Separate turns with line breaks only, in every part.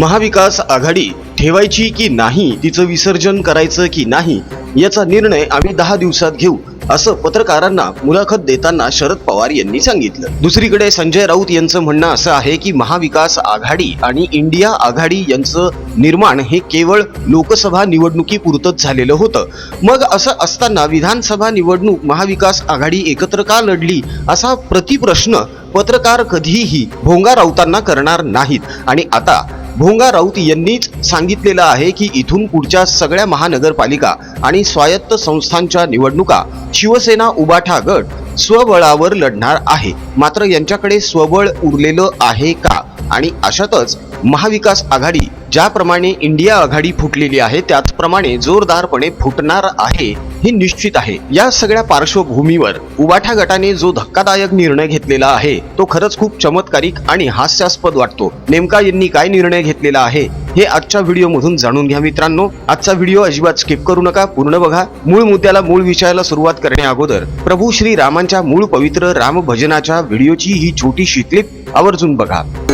महाविकास आघाडी ठेवायची की नाही तिचं विसर्जन करायचं की नाही याचा निर्णय आम्ही दहा दिवसात घेऊ असं पत्रकारांना मुलाखत देताना शरद पवार यांनी सांगितलं. दुसरीकडे संजय राऊत यांचं म्हणणं असं आहे की महाविकास आघाडी आणि इंडिया आघाडी यांचं निर्माण हे केवळ लोकसभा निवडणुकीपुरतंच झालेलं होतं. मग असं असताना विधानसभा निवडणूक महाविकास आघाडी एकत्र का लढली असा प्रतिप्रश्न पत्रकार कधीही भोंगा राऊतांना करणार नाहीत. आणि आता भोंगा राऊत यांनीच सांगितलेलं आहे की इथून पुढच्या सगळ्या महानगरपालिका आणि स्वायत्त संस्थांच्या निवडणुका शिवसेना उबाठा गट स्वबळावर लढणार आहे. मात्र यांच्याकडे स्वबळ उरलेलं आहे का? आणि अशातच महाविकास आघाडी ज्याप्रमाणे इंडिया आघाडी फुटलेली आहे त्याचप्रमाणे जोरदारपणे फुटणार आहे हे निश्चित आहे. या सगळ्या पार्श्वभूमीवर उबाठा गटाने जो धक्कादायक निर्णय घेतलेला आहे तो खरंच खूप चमत्कारिक आणि हास्यास्पद वाटतो. नेमका यांनी काय निर्णय घेतलेला आहे हे आजच्या व्हिडिओमधून जाणून घ्या मित्रांनो. आजचा व्हिडिओ अजिबात स्किप करू नका पूर्ण बघा. मूळ मुद्द्याला मूळ विषयाला सुरुवात करण्या अगोदर प्रभू श्री रामांच्या मूळ पवित्र राम भजनाच्या व्हिडिओची ही छोटीशी क्लिप आवर्जून बघा.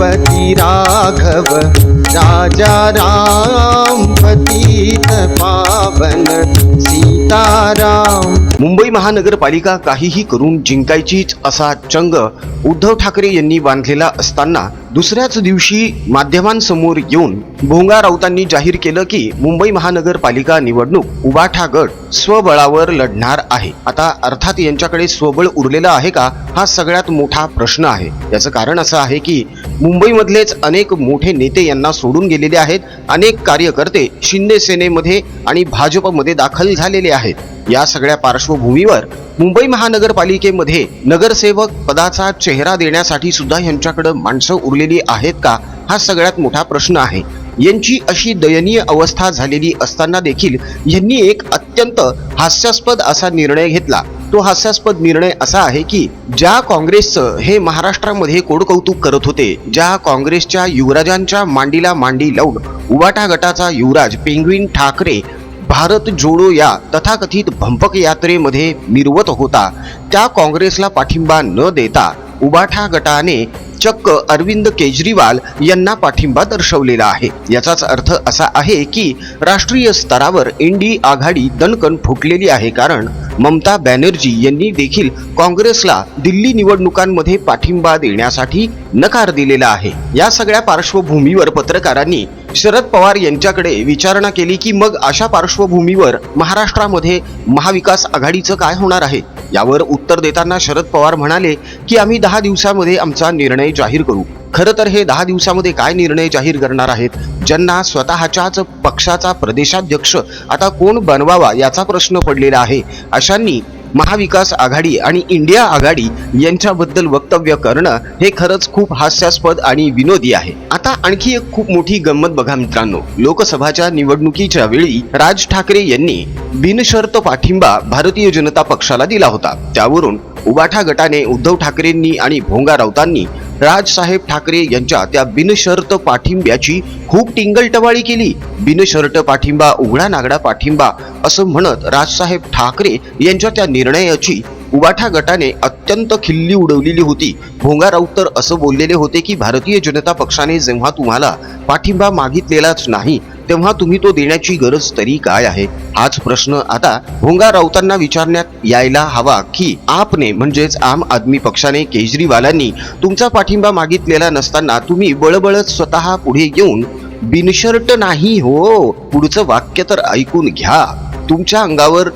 पती राघव राजा राम पतित पावन। सीताराम
मुंबई महानगरपालिका काहीही करून जिंकायचीच असा चंग उद्धव ठाकरे यांनी बांधलेला असताना दुसऱ्याच दिवशी माध्यमांसमोर येऊन भोंगा राऊतांनी जाहीर केलं की मुंबई महानगरपालिका निवडणूक उबाठा गट स्वबळावर लढणार आहे. आता अर्थात यांच्याकडे स्वबळ उरलेलं आहे का? हा सगळ्यात मोठा प्रश्न आहे. याचं कारण असं आहे की मुंबईमधलेच अनेक मोठे नेते यांना सोडून गेलेले आहेत. अनेक कार्यकर्ते शिंदे सेनेमध्ये आणि भाजपमध्ये दाखल झालेले आहेत. या सगळ्या पार्श्वभूमीवर मुंबई महानगरपालिकेमध्ये नगरसेवक पदाचा चेहरा देण्यासाठी सुद्धा यांच्याकडे माणसं उरलेली आहेत का? हा सगळ्यात मोठा प्रश्न आहे. यांची अशी दयनीय अवस्था झालेली असताना देखील यांनी एक अत्यंत हास्यास्पद असा निर्णय घेतला. तो हास्यास्पद निर्णय असा आहे की ज्या काँग्रेसचं हे महाराष्ट्रामध्ये कोडकौतुक करत होते ज्या काँग्रेसच्या युवराजांच्या मांडीला मांडी लावून उबाटा गटाचा युवराज पेंग्विन ठाकरे भारत जोडो या तथाकथित भंपक यात्रेमध्ये मिरवत होता. त्या काँग्रेसला पाठिंबा न देता उबाठा गटाने चक्क अरविंद केजरीवाल यांना पाठिंबा दर्शवलेला आहे. याचाच अर्थ असा आहे की राष्ट्रीय स्तरावर इंडी आघाडी दणकण फुटलेली आहे कारण ममता बॅनर्जी यांनी देखील काँग्रेसला दिल्ली निवडणुकांमध्ये पाठिंबा देण्यासाठी नकार दिलेला आहे. या सगळ्या पार्श्वभूमीवर पत्रकारांनी शरद पवार यांच्याकडे विचारणा केली की मग अशा पार्श्वभूमीवर महाराष्ट्रामध्ये महाविकास आघाडीचं काय होणार आहे? यावर उत्तर देताना शरद पवार म्हणाले की आम्ही दहा दिवसामध्ये आमचा निर्णय जाहीर करू. खरं तर हे दहा दिवसामध्ये काय निर्णय जाहीर करणार आहेत? ज्यांना स्वतःच्याच पक्षाचा प्रदेशाध्यक्ष आता कोण बनवावा याचा प्रश्न पडलेला आहे. अशांनी महाविकास आघाडी आणि इंडिया आघाडी यांच्याबद्दल वक्तव्य करणं हे खरंच खूप हास्यास्पद आणि विनोदी आहे. आता आणखी एक खूप मोठी गंमत बघा मित्रांनो. लोकसभाच्या निवडणुकीच्या वेळी राज ठाकरे यांनी बिनशर्त पाठिंबा भारतीय जनता पक्षाला दिला होता. त्यावरून उबाठा गटाने उद्धव ठाकरेंनी आणि भोंगा राऊतांनी राजसाहेब ठाकरे यांच्या त्या बिनशर्त पाठिंब्याची खूप टिंगलटवाळी केली. बिनशर्त पाठिंबा उघडा नागडा पाठिंबा असं म्हणत राजसाहेब ठाकरे यांच्या त्या निर्णयाची उबाठा गटाने अत्यंत खिल्ली उडवलेली होती. भोंगा राऊत तर असं बोललेले होते की भारतीय जनता पक्षाने जेव्हा तुम्हाला पाठिंबा मागितलेलाच नाही तेव्हा तुम्ही तो देण्याची गरज तरी काय आहे? हाच प्रश्न आता भोंगा राऊतांना विचारण्यात यायला हवा की आपने म्हणजेच आम आदमी पक्षाने केजरीवालांनी तुमचा पाठिंबा मागितलेला नसताना तुम्ही बळबळत स्वतः पुढे येऊन बिनशर्ट नाही हो पुढचं वाक्य तर ऐकून घ्या. तुमच्या अंगावर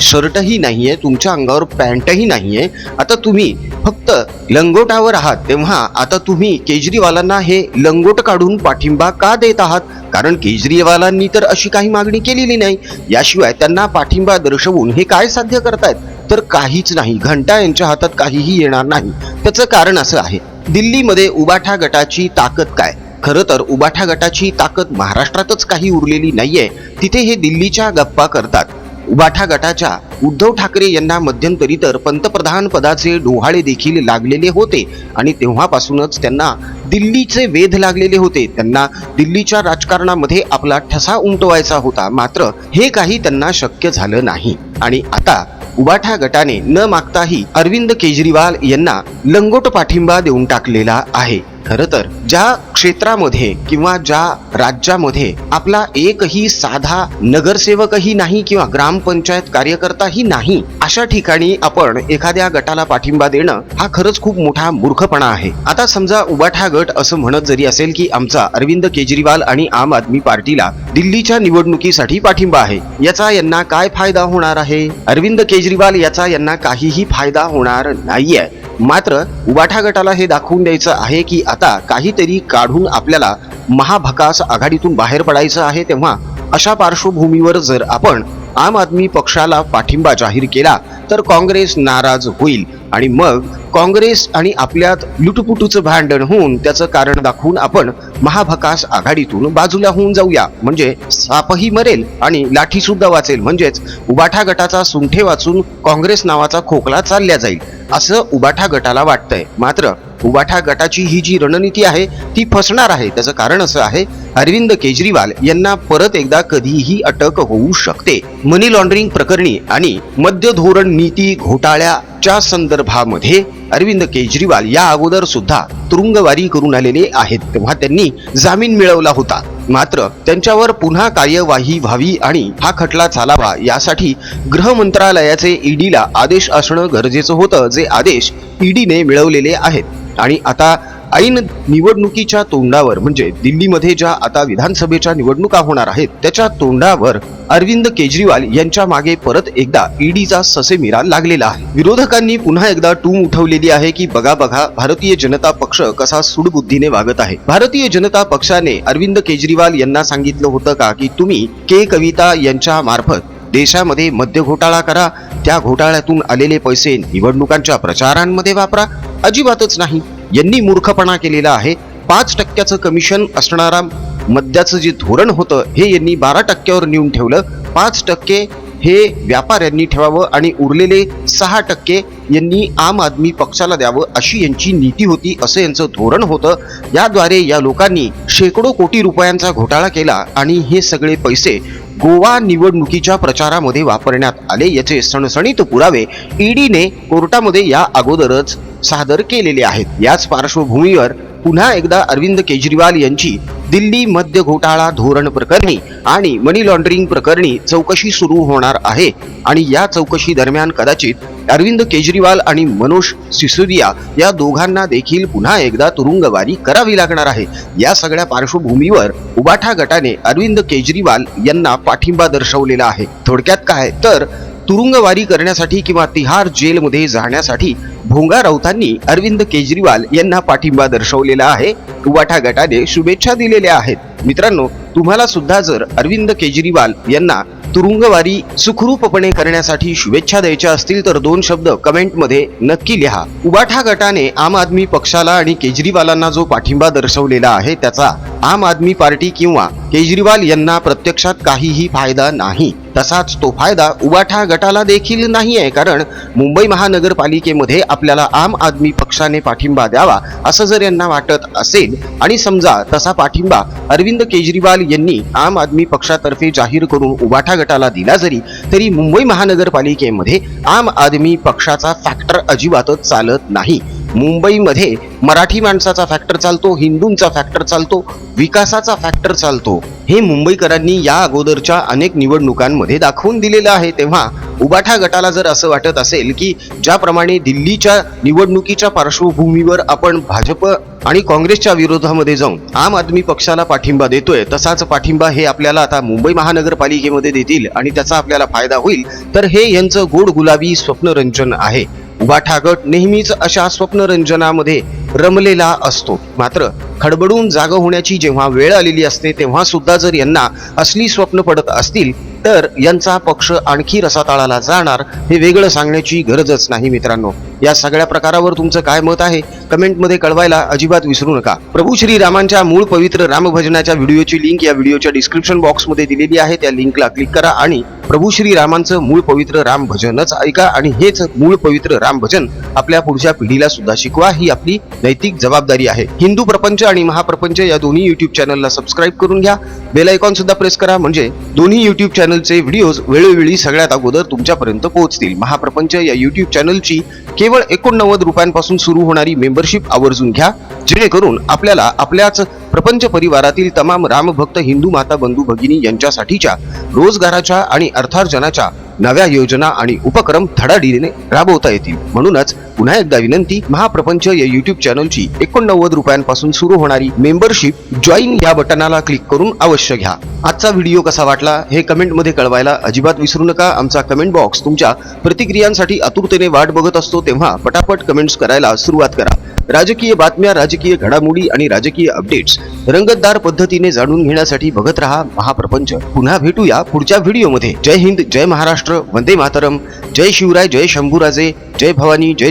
शर्टही नाही आहे तुमच्या अंगावर पॅन्टही नाही आहे आता तुम्ही फक्त लंगोटावर आहात तेव्हा आता तुम्ही केजरीवालांना हे लंगोट काढून पाठिंबा का देत आहात? कारण केजरीवालांनी तर अशी काही मागणी केलेली नाही. याशिवाय त्यांना पाठिंबा दर्शवून हे काय साध्य करतायत? तर काहीच नाही. घंटा यांच्या हातात काहीही येणार नाही. त्याचं कारण असं आहे. दिल्लीमध्ये उबाठा गटाची ताकद काय? खरं तर उबाठा गटाची ताकद महाराष्ट्रातच काही उरलेली नाहीये. तिथे हे दिल्लीच्या गप्पा करतात. उबाठा गटाच्या उद्धव ठाकरे यांना मध्यंतरी तर पंतप्रधान पदाचे डोहाळे देखील लागलेले होते आणि तेव्हापासूनच त्यांना दिल्लीचे वेध लागलेले होते. त्यांना दिल्लीच्या राजकारणामध्ये आपला ठसा उमटवायचा होता. मात्र हे काही त्यांना शक्य झालं नाही. आणि आता उबाठा गटाने न मागताही अरविंद केजरीवाल यांना लंगोट पाठिंबा देऊन टाकलेला आहे. खरं तर ज्या क्षेत्रामध्ये किंवा ज्या राज्यामध्ये आपला एकही साधा नगरसेवकही नाही किंवा ग्रामपंचायत कार्यकर्ताही नाही अशा ठिकाणी आपण एखाद्या गटाला पाठिंबा देणं हा खरंच खूप मोठा मूर्खपणा आहे. आता समजा उबाठा गट असं म्हणत जरी असेल की आमचा अरविंद केजरीवाल आणि आम आदमी पार्टीला दिल्लीच्या निवडणुकीसाठी पाठिंबा आहे याचा यांना काय फायदा होणार आहे? अरविंद केजरीवाल याचा यांना काहीही फायदा होणार नाहीये. मात्र उबाठा गटाला हे दाखवून द्यायचं आहे की आता काहीतरी काढून आपल्याला महाभकास आघाडीतून बाहेर पडायचं आहे तेव्हा अशा पार्श्वभूमीवर जर आपण आम आदमी पक्षाला पाठिंबा जाहीर केला तर काँग्रेस नाराज होईल. आणि मग काँग्रेस आणि आपल्यात लुटपुटूचं भांडण होऊन त्याचं कारण दाखवून आपण महाभकास आघाडीतून बाजूला होऊन जाऊया. म्हणजे सापही मरेल आणि लाठी सुद्धा वाचेल. म्हणजेच उबाठा गटाचा सुंठे वाचून काँग्रेस नावाचा खोकला चालल्या जाईल. असं उबाठा गटाला वाटतंय. मात्र उबाठा गटाची ही जी रणनीती आहे ती फसणार आहे. त्याचं कारण असं आहे अरविंद केजरीवाल यांना परत एकदा कधीही अटक होऊ शकते. मनी लॉन्ड्रिंग प्रकरणी आणि मद्य धोरण नीती घोटाळ्याच्या संदर्भामध्ये अरविंद केजरीवाल या अगोदर सुद्धा तुरुंगवारी करून आलेले आहेत. तेव्हा त्यांनी जामीन मिळवला होता. मात्र त्यांच्यावर पुन्हा कार्यवाही व्हावी आणि हा खटला चालावा यासाठी गृह मंत्रालयाचे ईडीला आदेश असणं गरजेचं होतं जे आदेश ईडीने मिळवलेले आहेत. आणि आता ऐन निवडणुकीच्या तोंडावर म्हणजे दिल्लीमध्ये ज्या आता विधानसभेच्या निवडणुका होणार आहेत त्याच्या तोंडावर अरविंद केजरीवाल यांच्या मागे परत एकदा ईडीचा ससेमिरा लागलेला आहे. विरोधकांनी पुन्हा एकदा टूम उठवलेली आहे की बघा बघा भारतीय जनता पक्ष कसा सुडबुद्धीने वागत आहे. भारतीय जनता पक्षाने अरविंद केजरीवाल यांना सांगितलं होतं का की तुम्ही के कविता यांच्या मार्फत देशामध्ये मद्य घोटाळा करा त्या घोटाळ्यातून आलेले पैसे निवडणुकांच्या प्रचारांमध्ये वापरा अजिबातच नाही. यांनी मूर्खपणा केलेला आहे. पाच टक्क्याचं कमिशन असणारा मद्याचं जे धोरण होतं हे यांनी बारा टक्क्यावर नेऊन ठेवलं. पाच टक्के हे व्यापाऱ्यांनी ठेवावं आणि उरलेले सहा टक्के यांनी आम आदमी पक्षाला द्यावं अशी यांची नीती होती असं यांचं धोरण होतं. याद्वारे या लोकांनी शेकडो कोटी रुपयांचा घोटाळा केला आणि हे सगळे पैसे गोवा निवडणुकीच्या प्रचारामध्ये वापरण्यात आले याचे सणसणीत पुरावे ईडीने कोर्टामध्ये या अगोदरच सादर केलेले आहेत. याच पार्श्वभूमीवर पुन्हा एकदा अरविंद केजरीवाल यांची दिल्ली मद्य घोटाळा धोरण प्रकरणी आणि मनी लॉन्ड्रिंग प्रकरणी चौकशी सुरू होणार आहे आणि या चौकशी दरम्यान कदाचित अरविंद केजरीवाल आणि मनोज सिसोदिया या दोघांना देखील पुन्हा एकदा तुरुंगवारी करावी लागणार आहे. या सगळ्या पार्श्वभूमीवर उबाठा गटाने अरविंद केजरीवाल यांना पाठिंबा दर्शवलेला आहे. थोडक्यात काय? तर तुरुंगवारी करण्यासाठी किंवा तिहार जेलमध्ये जाण्यासाठी भोंगा राऊतांनी अरविंद केजरीवाल यांना पाठिंबा दर्शवलेला आहे. उबाठा गटाने शुभेच्छा दिलेल्या आहेत. मित्रांनो तुम्हाला सुद्धा जर अरविंद केजरीवाल यांना तुरुंगवारी सुखरूपपणे करण्यासाठी शुभेच्छा द्यायच्या असतील तर दोन शब्द कमेंटमध्ये नक्की लिहा. उबाठा गटाने आम आदमी पक्षाला आणि केजरीवालांना जो पाठिंबा दर्शवलेला आहे त्याचा आम आदमी पार्टी किंवा केजरीवाल यांना प्रत्यक्षात काहीही फायदा नाही. तसाच तो फायदा उबाठा गटाला देखील नाही आहे कारण मुंबई महानगरपालिकेमध्ये आपल्याला आम आदमी पक्षाने पाठिंबा द्यावा असं जर यांना वाटत असेल आणि समजा तसा पाठिंबा अरविंद केजरीवाल यांनी आम आदमी पक्षातर्फे जाहीर करून उबाठा गटाला दिला जरी तरी मुंबई महानगरपालिकेमध्ये आम आदमी पक्षाचा फॅक्टर अजिबातच चालत नाही. मुंबईमध्ये मराठी माणसाचा फॅक्टर चालतो हिंदूंचा फॅक्टर चालतो विकासाचा फॅक्टर चालतो. हे मुंबईकरांनी या अगोदरच्या अनेक निवडणुकांमध्ये दाखवून दिलेलं आहे. तेव्हा उबाठा गटाला जर असं वाटत असेल की ज्याप्रमाणे दिल्लीच्या निवडणुकीच्या पार्श्वभूमीवर आपण भाजप आणि काँग्रेसच्या विरोधामध्ये जाऊन आम आदमी पक्षाला पाठिंबा देतोय तसाच पाठिंबा हे आपल्याला आता मुंबई महानगरपालिकेमध्ये देतील आणि त्याचा आपल्याला फायदा होईल. तर हे यांचं गोड गुलाबी स्वप्नरंजन आहे. उबाठा गट नेहमीच अशा स्वप्नरंजनामध्ये रमलेला असतो. मात्र खडबडून जाग होण्याची जेव्हा वेळ आलेली असते तेव्हा सुद्धा जर यांना असली स्वप्न पडत असतील तर यांचा पक्ष आणखी रसाताळाला जाणार हे वेगळं सांगण्याची गरजच नाही मित्रांनो. या सगळ्या प्रकारावर तुमचं काय मत आहे? कमेंटमध्ये कळवायला अजिबात विसरू नका. प्रभू श्री रामांच्या मूळ पवित्र रामभजनाच्या व्हिडिओची लिंक या व्हिडिओच्या डिस्क्रिप्शन बॉक्समध्ये दिलेली आहे. त्या लिंकला क्लिक करा आणि प्रभू श्री रामांचं मूळ पवित्र राम भजनच ऐका आणि हेच मूळ पवित्र राम भजन आपल्या पुढच्या पिढीला सुद्धा शिकवा ही आपली नैतिक जबाबदारी आहे. हिंदू प्रपंच आणि महाप्रपंच या दोन्ही युट्यूब चॅनलला सबस्क्राईब करून घ्या. बेल आयकॉन सुद्धा प्रेस करा म्हणजे दोन्ही युट्यूब चॅनलचे व्हिडिओज वेळोवेळी सगळ्यात अगोदर तुमच्यापर्यंत पोहोचतील. महाप्रपंच या युट्यूब चॅनलची केवळ एकोणनव्वद रुपयांपासून सुरू होणारी मेंबरशिप आवर्जून घ्या. जेणेकरून आपल्याला आपल्याच प्रपंच परिवारातील तमाम रामभक्त हिंदू माता बंधू भगिनी यांच्यासाठीच्या रोजगाराच्या आणि अर्थार्जनाच्या नव्या योजना आणि उपक्रम धडाडीने राबवता येतील. म्हणूनच पुन्हा एकदा विनंती महाप्रपंच या युट्यूब चॅनलची एकोणनव्वद रुपयांपासून सुरू होणारी मेंबरशिप जॉईन या बटनाला क्लिक करून अवश्य घ्या. आजचा व्हिडिओ कसा वाटला हे कमेंटमध्ये कळवायला अजिबात विसरू नका. आमचा कमेंट बॉक्स तुमच्या प्रतिक्रियांसाठी आतुरतेने वाट बघत असतो तेव्हा पटापट कमेंट्स करायला सुरुवात करा. राजकीय बातम्या राजकीय घडामोडी आणि राजकीय अपडेट्स रंगतदार पद्धतीने जाणून घेण्यासाठी बघत रहा महाप्रपंच. पुन्हा भेटूया पुढच्या व्हिडिओमध्ये जय हिंद जय महाराष्ट्र वंदे मातरम. जय शिवराय जय शंभूराजे. जय भवानी जय